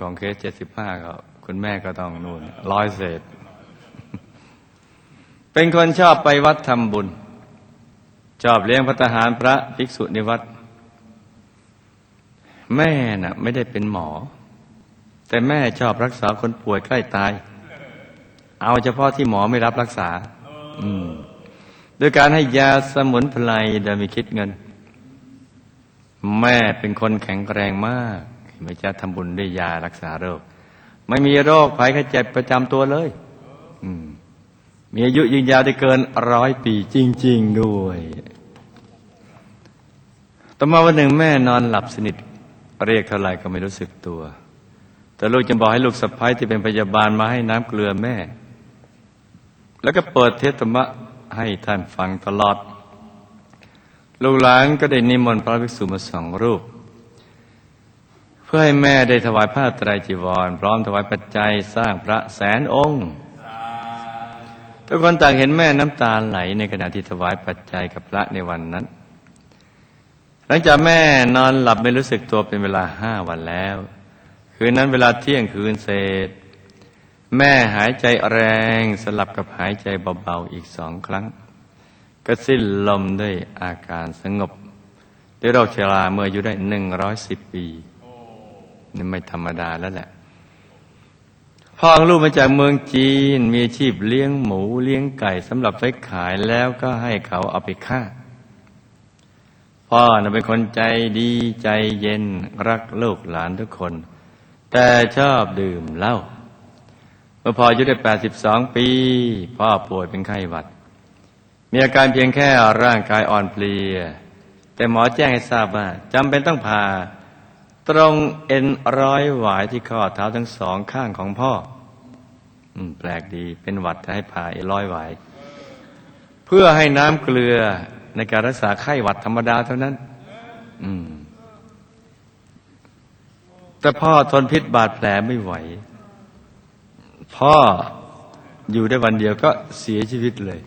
กอืมเจ้าของเคสเจ็ดสิบห้าก็คุณแม่ก็ต้องนู่นร้อยเศษ เป็นคนชอบไปวัดทำบุญ ชอบเลี้ยงพัตหารพระภิกษุในวัด แม่น่ะ ไม่ได้เป็นหมอ แต่แม่ชอบรักษาคนป่วยใกล้ตาย เอาเฉพาะที่หมอไม่รับรักษา อืมโดยการให้ยาสมุนไพรโดยม่คิดเงิน แม่เป็นคนแข็งแรงมาก ไม่จะทำบุญด้วยยารักษาโรค ไม่มีโรคภัยไข้เจ็บประจำตัวเลย อืมมีอายุยืนยาวได้เกินร้อยปีจริง ๆ ด้วย ต่อมาวันหนึ่งแม่นอนหลับสนิท เรียกเท่าไรก็ไม่รู้สึกตัว แต่ลูกจะบอกให้ลูกสะพ้ายที่เป็นพยาบาลมาให้น้ำเกลือแม่ แล้วก็เปิดเทศธรรมะให้ท่านฟังตลอด ลูกหลานก็ได้นิมนต์พระภิกษุมาสองรูป พื่อให้แม่ได้ถวายผ้าไตรจีวร พร้อมถวายปัจจัยสร้างพระแสนองค์ทุกคนต่างเห็นแม่น้ำตาไหลในขณะที่ถวายปัจจัยกับพระในวันนั้น หลังจากแม่นอนหลับไม่รู้สึกตัวเป็นเวลาห้าวันแล้ว คืนนั้นเวลาเที่ยงคืนเศษ แม่หายใจแรงสลับกับหายใจเบาๆอีกสองครั้ง ก็สิ้นลมด้วยอาการสงบ ด้วยโรคชราเมื่ออายุได้หนึ่งร้อยสิบปี นี่ไม่ธรรมดาแล้วแหละพ่อของลูกมาจากเมืองจีน มีอาชีพเลี้ยงหมูเลี้ยงไก่สำหรับไว้ขายแล้วก็ให้เขาเอาไปฆ่า พ่อนะเป็นคนใจดีใจเย็นรักลูกหลานทุกคน แต่ชอบดื่มเหล้าเมื่อพ่ออายุได้ 82 ปี พ่อป่วยเป็นไข้หวัด มีอาการเพียงแค่ร่างกายอ่อนเพลีย แต่หมอแจ้งให้ทราบว่าจำเป็นต้องผ่า ตรงเอ็นร้อยหวายที่ข้อเท้าทั้งสองข้างของพ่อ อืม แปลกดีเป็นหวัดแต่ให้ผ่าเอ็นร้อยหวาย เพื่อให้น้ำเกลือในการรักษาไข้หวัดธรรมดาเท่านั้น อืม แต่พ่อทนพิษบาดแผลไม่ไหว พ่ออยู่ได้วันเดียวก็เสียชีวิตเลย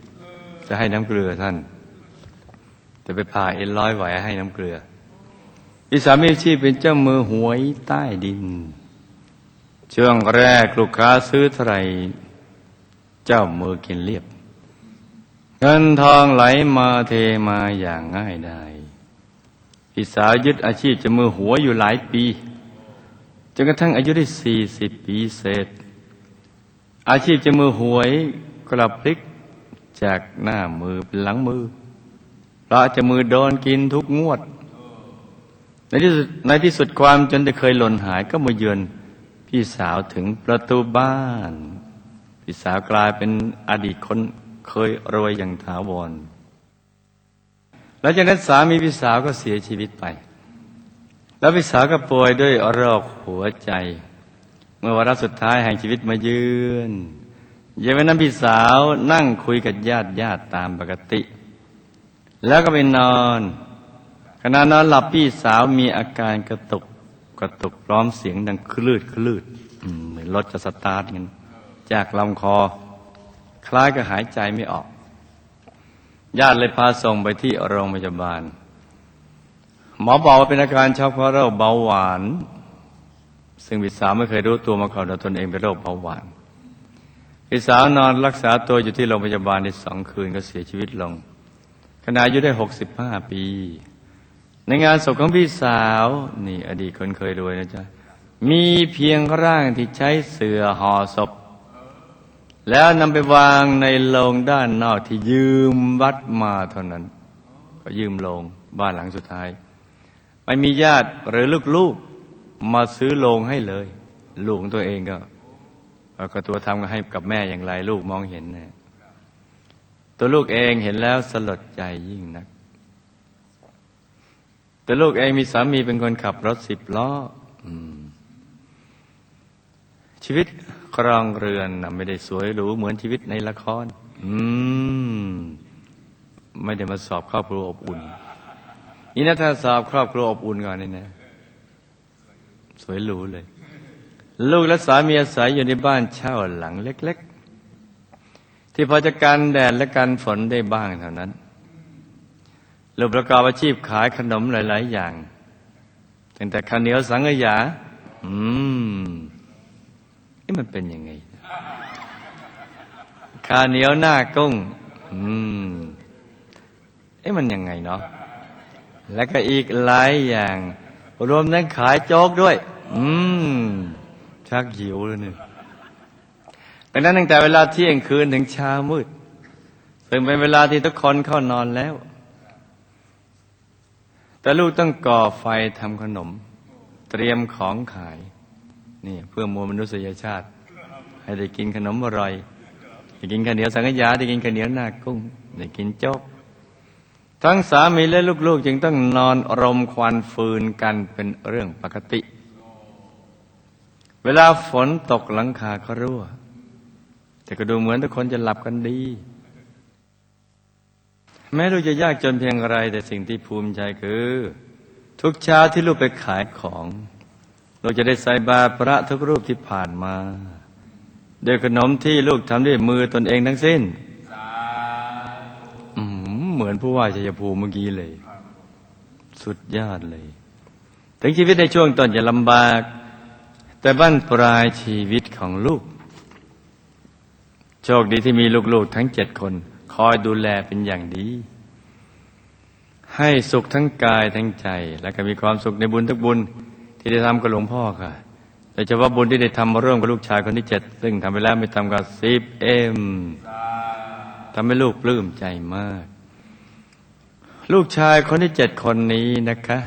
จะให้น้ำเกลือท่านแต่ไปผ่าเอ็นร้อยไหวให้น้ำเกลือ พี่สามีอาชีพเป็นเจ้ามือหวยใต้ดิน ช่วงแรกลูกค้าซื้อเท่าไรเจ้ามือกินเรียบ เงินทองไหลมาเทมาอย่างง่ายดายพี่สาวยึดอาชีพเจ้ามือหัวยอยู่หลายปีจนกระทั่งอายุได้สี่สิบปีเศษ อาชีพเจ้ามือหวยกลับพลิกจากหน้ามือเป็นหลังมือเพราะจ้ามือโดนกินทุกงวด ในที่สุดในที่สุดความจนที่เคยหล่นหายก็มาเยือนพี่สาวถึงประตูบ้าน พี่สาวกลายเป็นอดีตคนเคยรวยอย่างถาวรหลังจากนั้นสามีพี่สาวก็เสียชีวิตไป แล้วพี่สาวก็ป่วยด้วยโรคหัวใจ เมื่อวาระสุดท้ายแห่งชีวิตมาเยือนเย็นวันนั้นพี่สาวนั่งคุยกับญาติญาติตามปกติ แล้วก็ไปนอน ขณะนอนหลับพี่สาวมีอาการกระตุกกระตุกพร้อมเสียงดังคลืดคลืดเหมือนรถจะสตาร์ทกันจากลำคอ คล้ายกับหายใจไม่ออก ญาติเลยพาส่งไปที่โรงพยาบาล หมอบอกว่าเป็นอาการช็อกเพราะโรคเบาหวาน ซึ่งพี่สาวไม่เคยรู้ตัวมาก่อนว่าตนเองเป็นโรคเบาหวานพี่สาวนอนรักษาตัวอยู่ที่โรงพยาบาลในสองคืนก็เสียชีวิตลงขณะอายุได้ 65 ปี ในงานศพของพี่สาว นี่อดีตคนเคยรวยนะจ๊ะ มีเพียงร่างที่ใช้เสื่อห่อศพ แล้วนำไปวางในโลงด้านนอกที่ยืมวัดมาเท่านั้น ก็ยืมโลงบ้านหลังสุดท้าย ไม่มีญาติหรือลูกๆมาซื้อโลงให้เลย ลูกของตัวเองก็ก็ตัวทำก็ให้กับแม่อย่างไรลูกมองเห็นนะตัวลูกเองเห็นแล้วสลดใจยิ่งนัก แตัวลูกเองมีสามีเป็นคนขับรถสิบล้ออชีวิตครองเรือนนะไม่ได้สวยหรูเหมือนชีวิตในละคร อืม ไม่ได้มาสอบครอบครัวอบอุ่น นี่นะถ้าสอบครอบครัวอบอุ่นก่อนนี่นะสวยหรูเลย ลูกและสามีอาศัยอยู่ในบ้านเช่าหลังเล็ก ๆ ที่พอจะกันแดดและกันฝนได้บ้างเท่านั้น ลูกประกอบอาชีพขายขนมหลาย ๆ อย่างตั้งแต่ข้าวเหนียวสังขยา อืมนี่มันเป็นยังไงข้าวเหนียวหน้ากุ้ง อืมเอ๊ะมันยังไงเนาะแล้วก็อีกหลายอย่าง รวมทั้งขายโจ๊กด้วย อืม ชักหิวเลยเนี่ยดังนั้นตั้งแต่เวลาเที่ยงคืนถึงเช้ามืด ซึ่งเป็นเวลาที่ทุกคนเข้านอนแล้ว แต่ลูกต้องก่อไฟทำขนม เตรียมของขายนี่เพื่อมวลมนุษยชาติ ให้ได้กินขนมอร่อยได้กินข้าวเหนียวสังขยาได้กินข้าวเหนียวหน้ากุ้งได้กินโจ๊กทั้งสามีและลูกๆ จึงต้องนอนรมควันฟืนกันเป็นเรื่องปกติ เวลาฝนตกหลังคาก็รั่ว แต่ก็ดูเหมือนทุกคนจะหลับกันดี แม้ลูกจะยากจนเพียงไร แต่สิ่งที่ภูมิใจคือ ทุกเช้าที่ลูกไปขายของลูกจะได้ใส่บาตรพระทุกรูปที่ผ่านมาด้วยขนมที่ลูกทำด้วยมือตนเองทั้งสิ้นเหมือนผู้ว่าชัยภูมิเมื่อกี้เลย สุดยอดเลย ถึงชีวิตในช่วงต้นจะลำบาก แต่บั้นปลายชีวิตของลูก โชคดีที่มีลูกๆทั้งเจ็ดคน คอยดูแลเป็นอย่างดี ให้สุขทั้งกายทั้งใจ และก็มีความสุขในบุญทุกบุญที่ได้ทำกับหลวงพ่อค่ะโดยเฉพาะบุญที่ได้ทำมาร่วมกับลูกชายคนที่เจ็ดซึ่งทำไปแล้วไม่ต่ำกว่าสิบเอ็มทำให้ลูกปลื้มใจมาก ลูกชายคนที่เจ็ดคนนี้นะคะ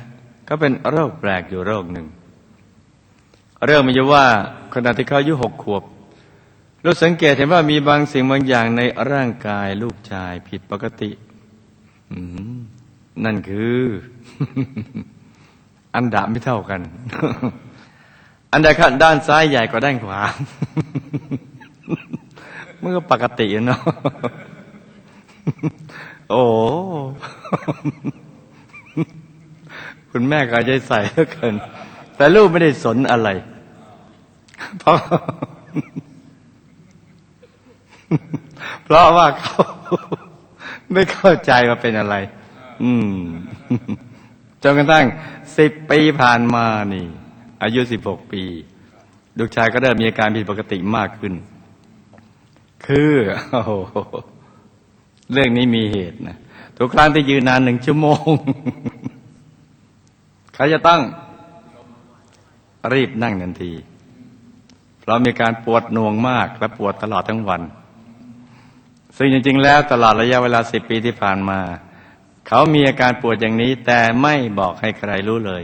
ก็เป็นโรคแปลกอยู่โรคหนึ่ง เรื่องมันจะว่าขณะที่เขาอายุหกขวบ ลูกสังเกตเห็นว่ามีบางสิ่งบางอย่างในร่างกายลูกชายผิดปกตินั่นคือ อันดาไม่เท่ากัน อันใดข้างด้านซ้ายใหญ่กว่าด้านขวามันก็ปกติเนาะโอ้คุณแม่ก็ใจใส่เหลือเกิน แต่ลูกไม่ได้สนอะไรเพราะ เพราะว่าเขาไม่เข้าใจว่าเป็นอะไร อืมจนกระทั่งสิบปีผ่านมานี่ อายุสิบหกปีลูกชายก็เริ่มมีอาการผิดปกติมากขึ้น คือโอ้โหเรื่องนี้มีเหตุนะทุกครั้งที่ยืนนานหนึ่งชั่วโมงเขาจะต้องรีบนั่งทันที เพราะมีการปวดหน่วงมากและปวดตลอดทั้งวัน ซึ่งจริง ๆ แล้วตลอดระยะเวลาสิบปีที่ผ่านมา เขามีอาการปวดอย่างนี้แต่ไม่บอกให้ใครรู้เลย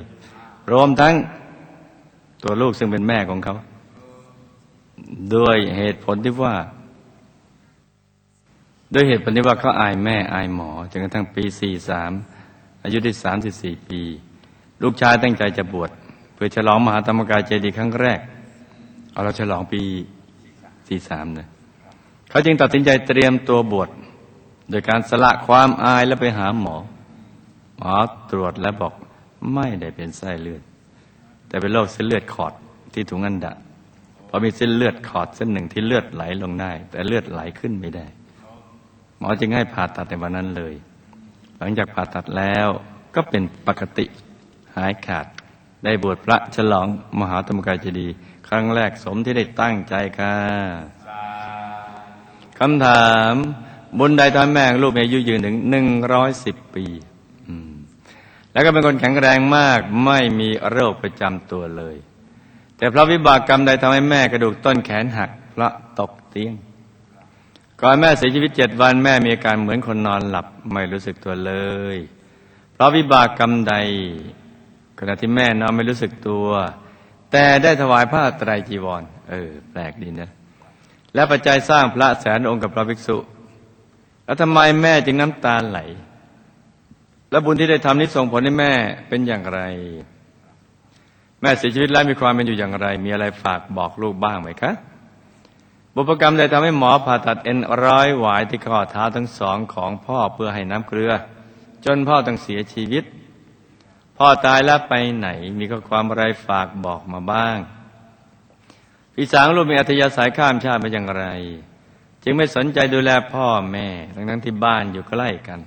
รวมทั้งตัวลูกซึ่งเป็นแม่ของเขา ด้วยเหตุผลที่ว่า ด้วยเหตุผลที่ว่าเขาอายแม่อายหมอจนกระทั่งปี43อายุได้34ปี ลูกชายตั้งใจจะบวชเพื่อฉลองมหาธรรมกายเจดีย์ครั้งแรก เอาเราฉลองปี43นะ เขาจึงตัดสินใจเตรียมตัวบวชโดยการสละความอายและไปหาหมอ หมอตรวจแล้วบอกไม่ได้เป็นไส้เลือด แต่เป็นโรคเส้นเลือดขอดที่ถุงอันดะเพราะมีเส้นเลือดขอดเส้นหนึ่งที่เลือดไหลลงได้ แต่เลือดไหลขึ้นไม่ได้ หมอจึงให้ผ่าตัดในวันนั้นเลย หลังจากผ่าตัดแล้วก็เป็นปกติหายขาดได้บวชพระฉลองมหาธรรมกายเจดีย์ครั้งแรกสมที่ได้ตั้งใจค่ะ คำถามบุญใดทำแม่ลูกมีอายุยืนถึงหนึ่งร้อยสิบปี แล้วก็เป็นคนแข็งแรงมากไม่มีโรคประจำตัวเลย แต่เพราะวิบากกรรมใดทำให้แม่กระดูกต้นแขนหักเพราะตกเตียง ก่อนแม่เสียชีวิตเจ็ดวันแม่มีอาการเหมือนคนนอนหลับไม่รู้สึกตัวเลย เพราะวิบากกรรมใด ขณะที่แม่นอนไม่รู้สึกตัว แต่ได้ถวายผ้าไตรจีวร เออ แปลกดีนะ และปัจจัยสร้างพระแสนองค์กับพระภิกษุ แล้วทำไมแม่จึงน้ำตาไหล และบุญที่ได้ทำนี้ส่งผลให้แม่เป็นอย่างไร แม่เสียชีวิตแล้วมีความเป็นอยู่อย่างไร มีอะไรฝากบอกลูกบ้างไหมคะ บุพกรรมใดทำให้หมอผ่าตัดเอ็นร้อยหวายที่ข้อเท้าทั้งสองของพ่อเพื่อให้น้ำเกลือ จนพ่อต้องเสียชีวิต พ่อตายแล้วไปไหน มีข้อความอะไรฝากบอกมาบ้าง พี่สาวลูกมีอัธยาศัยข้ามชาติเป็นอย่างไร จึงไม่สนใจดูแลพ่อแม่ ทั้งนั้นที่บ้านอยู่ใกล้กัน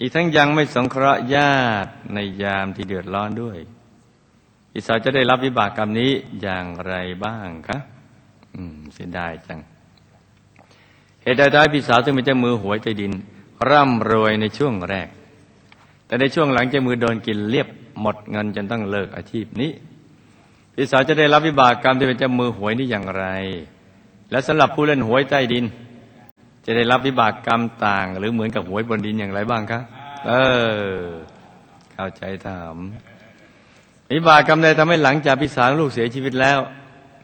อีกทั้งยังไม่สงเคราะห์ญาติในยามที่เดือดร้อนด้วยพี่สาวจะได้รับวิบากกรรมนี้อย่างไรบ้างคะอืมเสียดายจัง เหตุใดท้ายพี่สาวจึงเป็นเจ้ามือหวยใต้ดิน ร่ำรวยในช่วงแรก แต่ในช่วงหลังเจ้ามือโดนกินเรียบหมดเงินจนต้องเลิกอาชีพนี้ พี่สาวจะได้รับวิบากกรรมที่เป็นเจ้ามือหวยนี้อย่างไร และสำหรับผู้เล่นหวยใต้ดิน จะได้รับวิบากกรรมต่าง หรือเหมือนกับหวยบนดินอย่างไรบ้างคะเออ เข้าใจถามวิบากกรรมใดทำให้หลังจากพี่สาวลูกเสียชีวิตแล้ว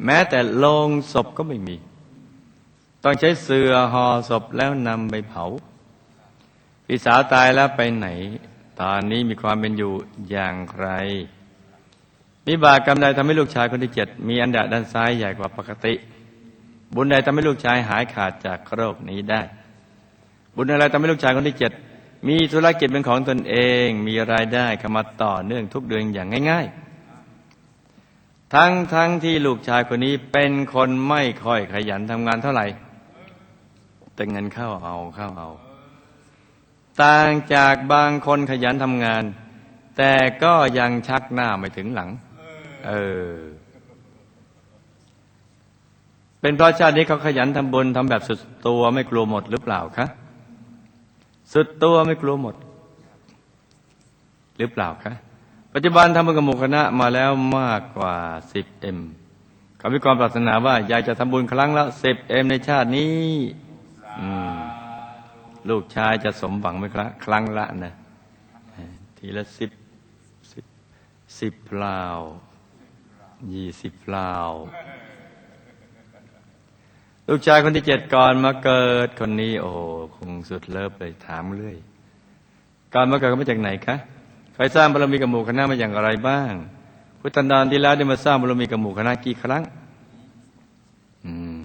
แม้แต่โลงศพก็ไม่มี ต้องใช้เสื่อห่อศพแล้วนำไปเผาพี่สาวตายแล้วไปไหน ตอนนี้มีความเป็นอยู่อย่างไร วิบากกรรมใดทำให้ลูกชายคนที่เจ็ดมีอันดะด้านซ้ายใหญ่กว่าปกติ บุญใดทำให้ลูกชายหายขาดจากโรคนี้ได้ บุญอะไรทำให้ลูกชายคนที่เจ็ดมีธุรกิจเป็นของตนเอง มีรายได้เข้ามาต่อเนื่องทุกเดือนอย่างง่าย ๆ ทั้งทั้งที่ลูกชายคนนี้เป็นคนไม่ค่อยขยันทำงานเท่าไหร่ แต่เงินเข้าเอาเข้าเอา ต่างจากบางคนขยันทำงาน แต่ก็ยังชักหน้าไม่ถึงหลัง เออ เป็นเพราะชาตินี้เขาขยันทำบุญทำแบบสุดตัวไม่กลัวหมดหรือเปล่าคะ สุดตัวไม่กลัวหมด หรือเปล่าคะ ปัจจุบันทำบุญกับหมู่คณะมาแล้วมากกว่าสิบเอ็มเขามีความปรารถนาว่า อยากจะทำบุญครั้งละสิบเอ็มในชาตินี้ลูกชายจะสมหวังไหมครับครั้งละนะ ทีละสิบสิบสิบเปล่า ยี่สิบเปล่าลูกชายคนที่เจ็ดก่อนมาเกิดคนนี้ โอ้คงสุดเลิฟเลยถามเรื่อยก่อนมาเกิดมาจากไหนคะใครสร้างบารมีกับหมู่คณะมาอย่างไรบ้าง พุทธันดรที่แล้วได้มาสร้างบารมีกับหมู่คณะกี่ครั้ง อืม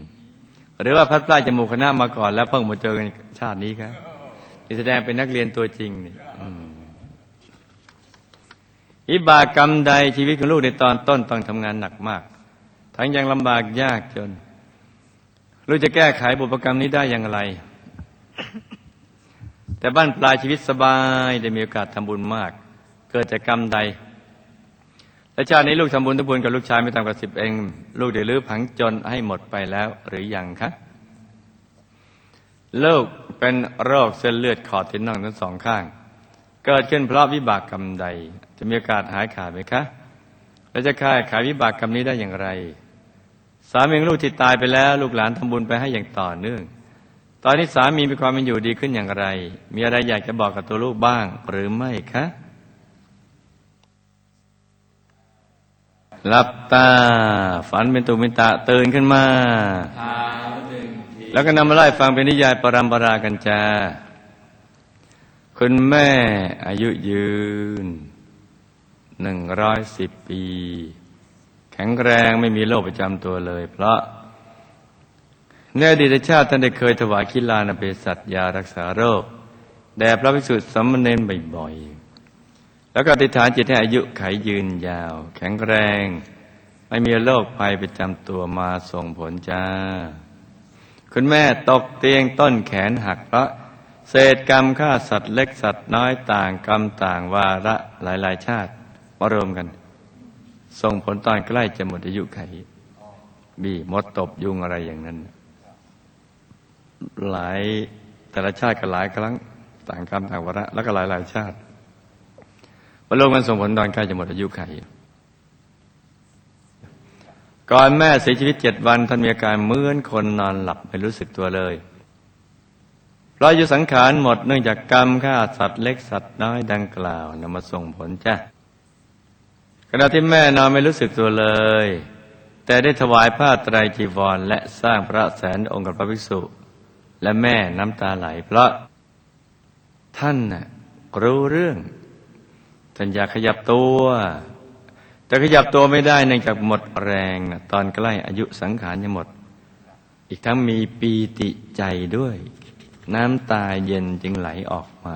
หรือว่าพัดพลาดจากหมู่คณะมาก่อน แล้วเพิ่งมาเจอกันชาตินี้ครับนี่แสดงเป็นนักเรียนตัวจริงนี่อืม อิบากกรรมใดชีวิตของลูกในตอนต้นต้องทำงานหนักมาก ทั้งยังลำบากยากจน ลูกจะแก้ไขบุพกรรมนี้ได้อย่างไร แต่บ้านปลายชีวิตสบายได้มีโอกาสทำบุญมาก เกิดจากกรรมใด และชาตินี้ลูกทำบุญทุกบุญกับลูกชายไม่ต่ำกว่าสิบเอง ลูกได้ลื้อผังจนให้หมดไปแล้วหรือยังคะลูกเป็นโรคเส้นเลือดขอดที่น่องทั้งสองข้าง เกิดขึ้นเพราะวิบากกรรมใด จะมีโอกาสหายขาดไหมคะ และจะค่ายขายวิบากกรรมนี้ได้อย่างไร สามีของลูกที่ตายไปแล้ว ลูกหลานทำบุญไปให้อย่างต่อเนื่อง ตอนนี้สามีมีความเป็นอยู่ดีขึ้นอย่างไร มีอะไรอยากจะบอกกับตัวลูกบ้างหรือไม่คะหลับตา ฝันเป็นตุเป็นตะตื่นขึ้นมา แล้วก็นำมาไล่ฟังเป็นนิยายปรำปรากันจาคุณแม่อายุยืน หนึ่งร้อยสิบปี แข็งแรงไม่มีโรคประจำตัวเลย เพราะในอดีตชาติท่านได้เคยถวายคิลานเภสัชยารักษาโรคแด่พระภิกษุสามเณรบ่อยๆ แล้วก็อธิฐานจิตให้อายุไขยืนยาว แข็งแรง ไม่มีโรคภัยประจำตัวมาส่งผลจ้า คุณแม่ตกเตียงต้นแขนหักเพราะเศษกรรมฆ่าสัตว์เล็กสัตว์น้อยต่างกรรมต่างวาระหลายๆชาติ มารวมกัน ส่งผลตอนใกล้จะหมดอายุไขบีมดตบยุงอะไรอย่างนั้น หลายแต่ละชาติก็หลายครั้งต่างกรรมต่างวาระแล้วก็หลายหลายชาติมารวมกันส่งผลตอนใกล้จะหมดอายุไขก่อนแม่เสียชีวิตเจ็ดวันท่านมีอาการเหมือนคนนอนหลับไม่รู้สึกตัวเลยเพราะอายุสังขารหมดเนื่องจากกรรมฆ่าสัตว์เล็กสัตว์น้อยดังกล่าวนำมาส่งผลจ้ะ ณะที่แม่นอนไม่รู้สึกตัวเลย แต่ได้ถวายผ้าไตรจีวร และสร้างพระแสนองค์กับพระภิกษุ และแม่น้ำตาไหล เพราะท่านน่ะรู้เรื่อง ท่านอยากขยับตัว แต่ขยับตัวไม่ได้เนื่องจากหมดแรงนะตอนใกล้อายุสังขารจะหมด อีกทั้งมีปีติใจด้วย น้ำตาเย็นจึงไหลออกมา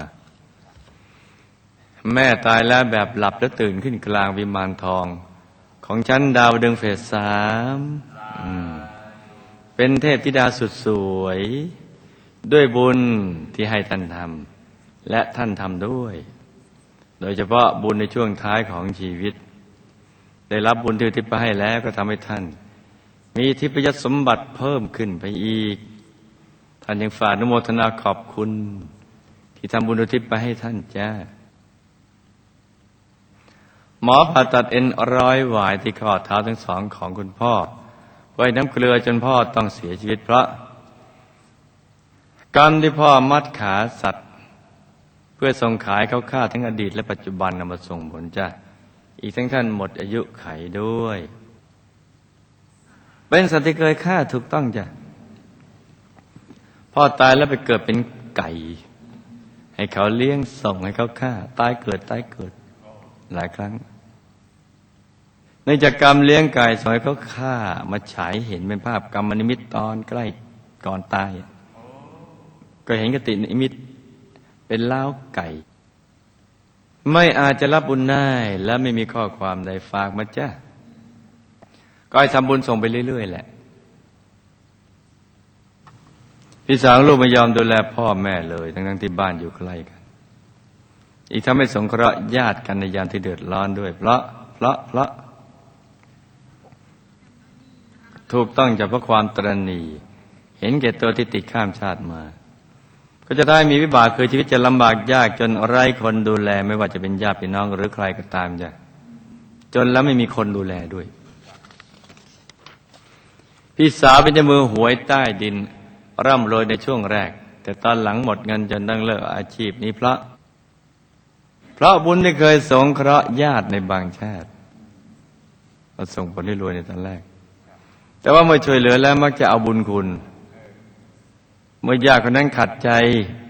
แม่ตายแล้วแบบหลับแล้วตื่นขึ้นกลางวิมานทอง ของชั้นดาวดึงเฟสสามเป็นเทพธิดาสุดสวย ด้วยบุญที่ให้ท่านทำและท่านทำด้วย โดยเฉพาะบุญในช่วงท้ายของชีวิต ได้รับบุญที่อุทิศไปให้แล้วก็ทำให้ท่าน มีทิพยสมบัติเพิ่มขึ้นไปอีก ท่านยังฝากนุโมทนาขอบคุณ ที่ทำบุญอุทิศไปให้ท่านจ้า หมอผ่าตัดเอ็นร้อยหวายที่ข้อเท้าทั้งสองของคุณพ่อไว้น้ำเกลือจนพ่อต้องเสียชีวิตเพราะกรรมที่พ่อมัดขาสัตว์ เพื่อส่งขายเขาฆ่าทั้งอดีตและปัจจุบันนำมาส่งผลจ้าอีกทั้งท่านหมดอายุไขด้วย เป็นสัตว์ที่เคยฆ่าถูกต้องจ้ะพ่อตายแล้วไปเกิดเป็นไก่ ให้เขาเลี้ยงส่งให้เขาฆ่า ตายเกิดตายเกิด หลายครั้ง ในจากกรรมเลี้ยงไก่ส่งให้เขาฆ่ามาฉายเห็นเป็นภาพกรรมนิมิตตอนใกล้ก่อนตาย ก็เห็นกตินิมิตเป็นเล้าวไก่ ไม่อาจจะรับบุญได้และไม่มีข้อความใดฝากมาจ้าก็ให้ทำบุญส่งไปเรื่อย ๆ แหละ พี่สาวลูกไม่ยอมดูแลพ่อแม่เลย ทั้งๆที่บ้านอยู่ใกล้กัน อีกทั้งไม่สงเคราะห์ญาติกันในยามที่เดือดร้อนด้วย เพราะเพราะเพราะถูกต้องจากเพราะความตรณีเห็นแก่ตัวที่ติดข้ามชาติมา ก็จะได้มีวิบากคือชีวิตจะลำบากยากจนไร้คนดูแล ไม่ว่าจะเป็นญาติพี่น้องหรือใครก็ตามจ้ะจนแล้วไม่มีคนดูแลด้วย พี่สาวเป็นเจมือหวยใต้ดิน ร่ำรวยในช่วงแรก แต่ตอนหลังหมดเงินจนต้องเลิกอาชีพนี้เพราะ เพราะบุญที่เคยสงเคราะห์ญาติในบางชาติมาส่งผลให้รวยในตอนแรก แต่ว่าเมื่อช่วยเหลือแล้วมักจะเอาบุญคุณ เมื่อญาติคนนั้นขัดใจ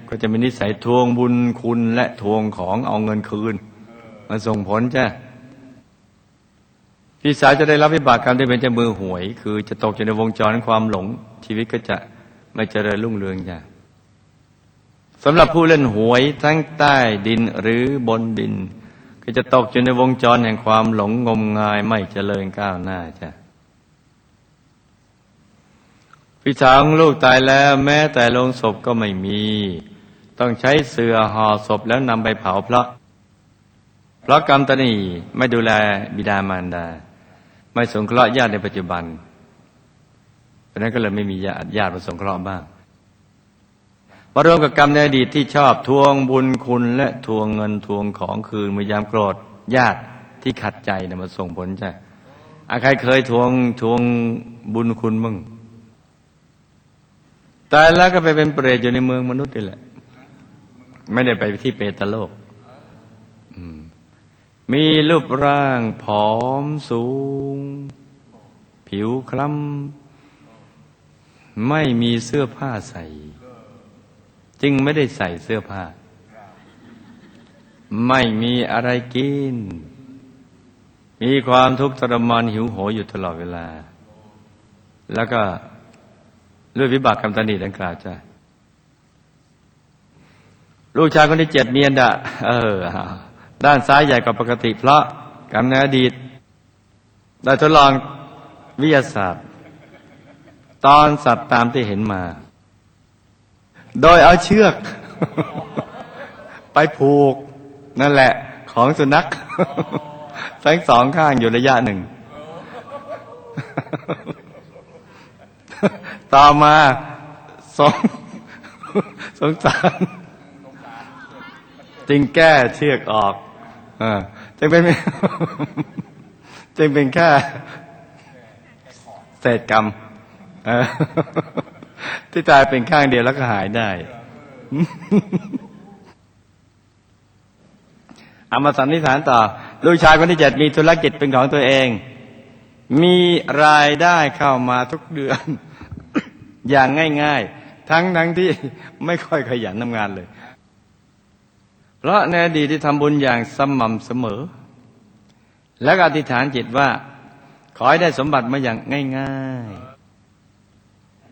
ก็จะมีนิสัยทวงบุญคุณและทวงของเอาเงินคืนมาส่งผลจ้ะพี่สาวจะได้รับวิบากกรรมที่เป็นเจ้ามือหวย คือจะตกอยู่ในวงจรความหลง ชีวิตก็จะไม่เจริญรุ่งเรืองจ้ะ สำหรับผู้เล่นหวยทั้งใต้ดินหรือบนดิน ก็จะตกอยู่ในวงจรแห่งความหลงงมงายไม่เจริญก้าวหน้าจ้ะพี่สาวของลูกตายแล้วแม้แต่โลงศพก็ไม่มี ต้องใช้เสื่อห่อศพแล้วนำไปเผาเพราะ เพราะกรรมตนีไม่ดูแลบิดามารดา ไม่สงเคราะห์ญาติในปัจจุบันเพราะนั้นก็เลยไม่มีญาติญาติมาสงเคราะห์บ้าง มารวมกับกรรมในอดีตที่ชอบทวงบุญคุณและทวงเงินทวงของคืนมื่อยามโกรธญาติที่ขัดใจนะมาส่งผลจ้ะอาใครเคยทวงทวงบุญคุณบ้างตายแล้วก็ไปเป็นเปรตอยู่ในเมืองมนุษย์นี่แหละ ไม่ได้ไปที่เปตโลกมีรูปร่างผอมสูง ผิวคล้ำไม่มีเสื้อผ้าใส่ จึงไม่ได้ใส่เสื้อผ้า ไม่มีอะไรกิน มีความทุกข์ทรมานหิวโหยอยู่ตลอดเวลา แล้วก็ด้วยวิบากกรรมตนีดังกล่าวจ้ะลูกชายคนที่เจ็ดเมียนดะเออ ด้านซ้ายใหญ่กว่าปกติ เพราะกำเนิดอดีตได้ทดลองวิทยาศาสตร์ ตอนสัตว์ตามที่เห็นมา โดยเอาเชือก ไปผูก นั่นแหละ ของสุนัขทั้งสองข้างอยู่ระยะหนึ่ง ต่อมาสงสงสารจึงแก้เชือกออกอจึงเป็นจึงเป็นแค่เศษกรรมอ ที่ตายเป็นข้างเดียวแล้วก็หายได้เอามาสันนิษฐานต่อ ลูกชายคนที่เจ็ดมีธุรกิจเป็นของตัวเอง มีรายได้เข้ามาทุกเดือน อย่างง่าย ๆ ทั้งทั้งที่ไม่ค่อยขยันทำงานเลย เพราะในอดีตที่ทำบุญอย่างสม่ำเสมอ แล้วก็อธิษฐานจิตว่า ขอให้ได้สมบัติมาอย่างง่าย ๆ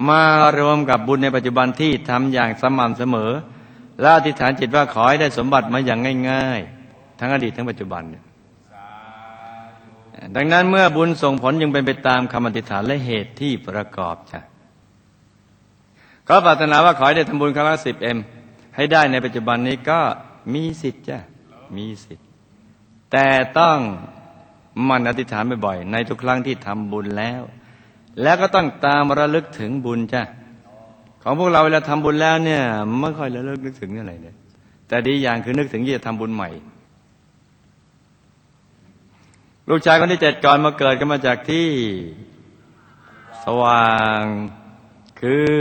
มารวมกับบุญในปัจจุบันที่ทำอย่างสม่ำเสมอ และอธิษฐานจิตว่าขอให้ได้สมบัติมาอย่างง่าย ๆ ทั้งอดีตทั้งปัจจุบัน ดังนั้นเมื่อบุญส่งผลยังเป็นไปตามคำอธิษฐานและเหตุที่ประกอบจ้ะก็ปรารถนาว่าขอให้ได้ทำบุญครั้งละสิบเอ็มให้ได้ในปัจจุบันนี้ก็มีสิทธิ์จ้ะมีสิทธิ์ แต่ต้องมันอธิษฐานบ่อยๆในทุกครั้งที่ทำบุญแล้ว แล้วก็ต้องตามระลึกถึงบุญจ้ะของพวกเราเวลาทำบุญแล้วเนี่ยไม่ค่อยระลึกนึกถึงอะไรเลยแต่ดีอย่างคือนึกถึงที่จะทำบุญใหม่ ลูกชายคนที่เจ็ดก่อนมาเกิดก็มาจากที่สว่างคือ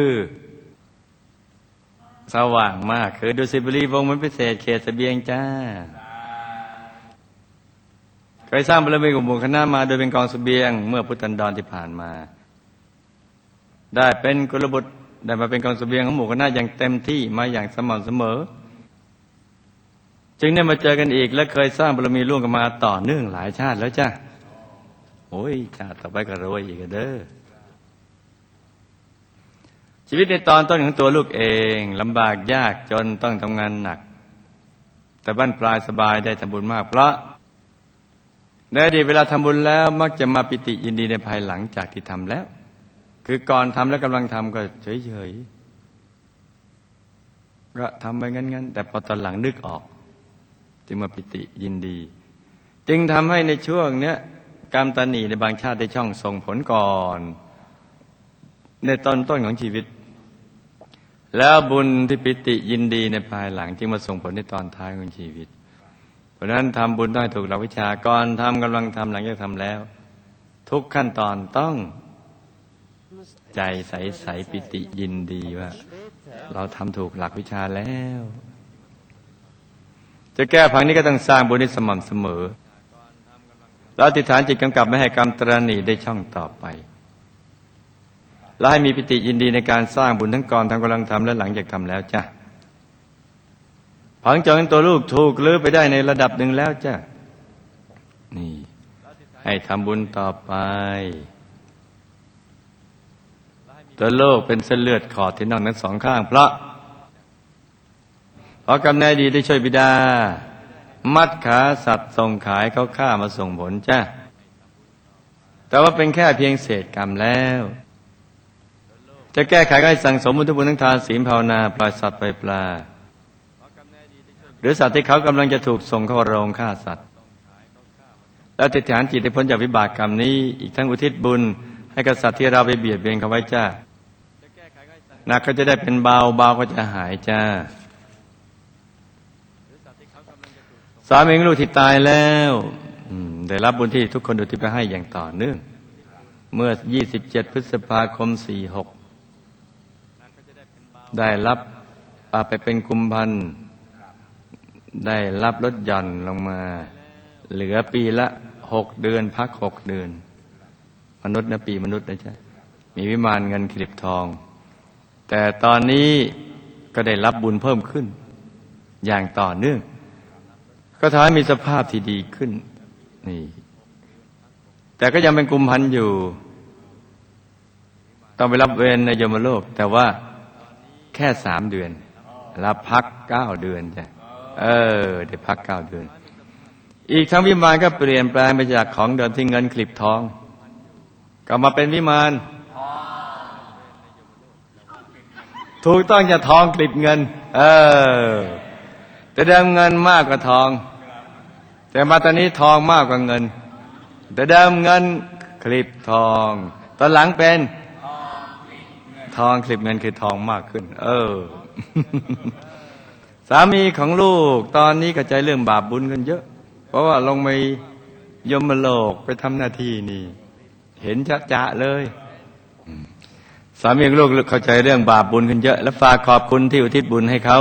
สว่างมากคือดูสิบุรีวงมันพิเศษเขตเสบียงจ้าเคยสร้างบารมีของหมู่คณะมาโดยเป็นกองเสบียง เมื่อพุทธันดรที่ผ่านมา ได้เป็นกุลบุตรได้มาเป็นกองเสบียงของหมู่คณะอย่างเต็มที่มาอย่างสม่ำเสมอ จึงได้มาเจอกันอีก และเคยสร้างบารมีร่วมกันมาต่อเนื่องหลายชาติแล้วจ้าโอ้ยชาติต่อไปก็รวยอีกอะเด้อชีวิตในตอนต้นของตัวลูกเองลำบากยากจนต้องทำงานหนัก แต่บ้านปลายสบายได้ทำบุญมากเพราะในอดีตเวลาทำบุญแล้วมักจะมาปิติยินดีในภายหลังจากที่ทำแล้ว คือก่อนทำและกำลังทำก็เฉยๆก็ทำไปงั้น ๆ แต่พอตอนหลังนึกออก จึงมาปิติยินดี จึงทำให้ในช่วงเนี้ยกรรมตานีในบางชาติได้ช่องส่งผลก่อน ในตอนต้นของชีวิต แล้วบุญที่ปิติยินดีในภายหลัง จึงมาส่งผลในตอนท้ายของชีวิต เพราะนั้นทำบุญต้องให้ถูกหลักวิชาก่อนทำกำลังทำหลังจากทำแล้ว ทุกขั้นตอนต้อง ใจใสใสปิติยินดีว่า เราทำถูกหลักวิชาแล้ว จะแก้พังนี้ก็ต้องสร้างบุญที่สม่ำเสมอแล้วอธิษฐานจิตกำกับไม่ให้กรรมตรณีได้ช่องต่อไป และให้มีปิติยินดีในการสร้างบุญทั้งก่อนทำกำลังทำและหลังจากทำแล้วจ้ะผังจองตัวลูกถูกลื้อไปได้ในระดับหนึ่งแล้วจ้ะ นี่ ให้ทำบุญต่อไป ตัวโลกเป็นเส้นเลือดขอดที่น่องทั้งสองข้าง เพราะเพราะกำเนิดดีได้ช่วยบิดา มัดขาสัตว์ส่งขายเขาฆ่ามาส่งผลจ้ะแต่ว่าเป็นแค่เพียงเศษกรรมแล้ว จะแก้ไขก็ให้สั่งสมบุญทุบุญทั้งทานศีลภาวนาปล่อยสัตว์ไปปลา หรือสัตว์ที่เขากำลังจะถูกส่งเข้าโรงฆ่าสัตว์ แล้วติดฐานจิตให้พ้นจากวิบากกรรมนี้ อีกทั้งอุทิศบุญ ให้กับสัตว์ที่เราไปเบียดเบียนเขาไว้จ้า หนักก็จะได้เป็นเบาเบาก็จะหายจ้าสามีของลูกที่ตายแล้วได้รับบุญที่ทุกคนอุทิศไปให้อย่างต่อเนื่อง เมื่อ 27 พฤษภาคม 46 ได้รับอาไปเป็นกุมพันธ์ได้รับลดหย่อนลงมา เหลือปีละหกเดือน พักหกเดือน มนุษย์นะปีมนุษย์นะจ๊ะมีวิมานเงินคลิบทอง แต่ตอนนี้ก็ได้รับบุญเพิ่มขึ้น อย่างต่อเนื่อง ก็ทำให้มีสภาพที่ดีขึ้นนี่แต่ก็ยังเป็นกุมพันอยู่ ต้องไปรับเวรในยมโลก แต่ว่าแค่สามเดือน รับพักเก้าเดือนจ้ะเออได้พักเก้าเดือน อีกทั้งวิมานก็เปลี่ยนแปลงไปจากของเดิมที่เงินคลิปทอง ก็มาเป็นวิมาน ถูกต้องจะทองกลิบเงิน เออ แต่เดิมเงินมากกว่าทอง แต่มาตอนนี้ทองมากกว่าเงิน แต่เดิมเงินคลิปทอง ตอนหลังเป็นทองคลิปเงินคือทองมากขึ้น เออ สามีของลูกตอนนี้กระจายเรื่องบาปบุญกันเยอะ เพราะว่าลงไปยมโลกไปทำหน้าที่นี่ เห็นจะจะเลย สามีกับลูกเข้าใจเรื่องบาปบุญกันเยอะ และฝากขอบคุณที่อุทิศบุญให้เขา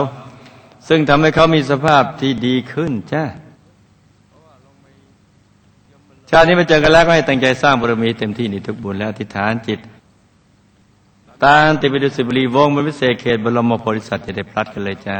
ซึ่งทำให้เขามีสภาพที่ดีขึ้นจ้าชาตินี้มาเจอกันแล้วก็ให้ตั้งใจสร้างบารมีเต็มที่ในทุกบุญและอธิษฐานจิตตานติปดูสิบรีวงมันวิเศษเขตบรมโพธิสัตว์จะได้พลัดกันเลยจ้า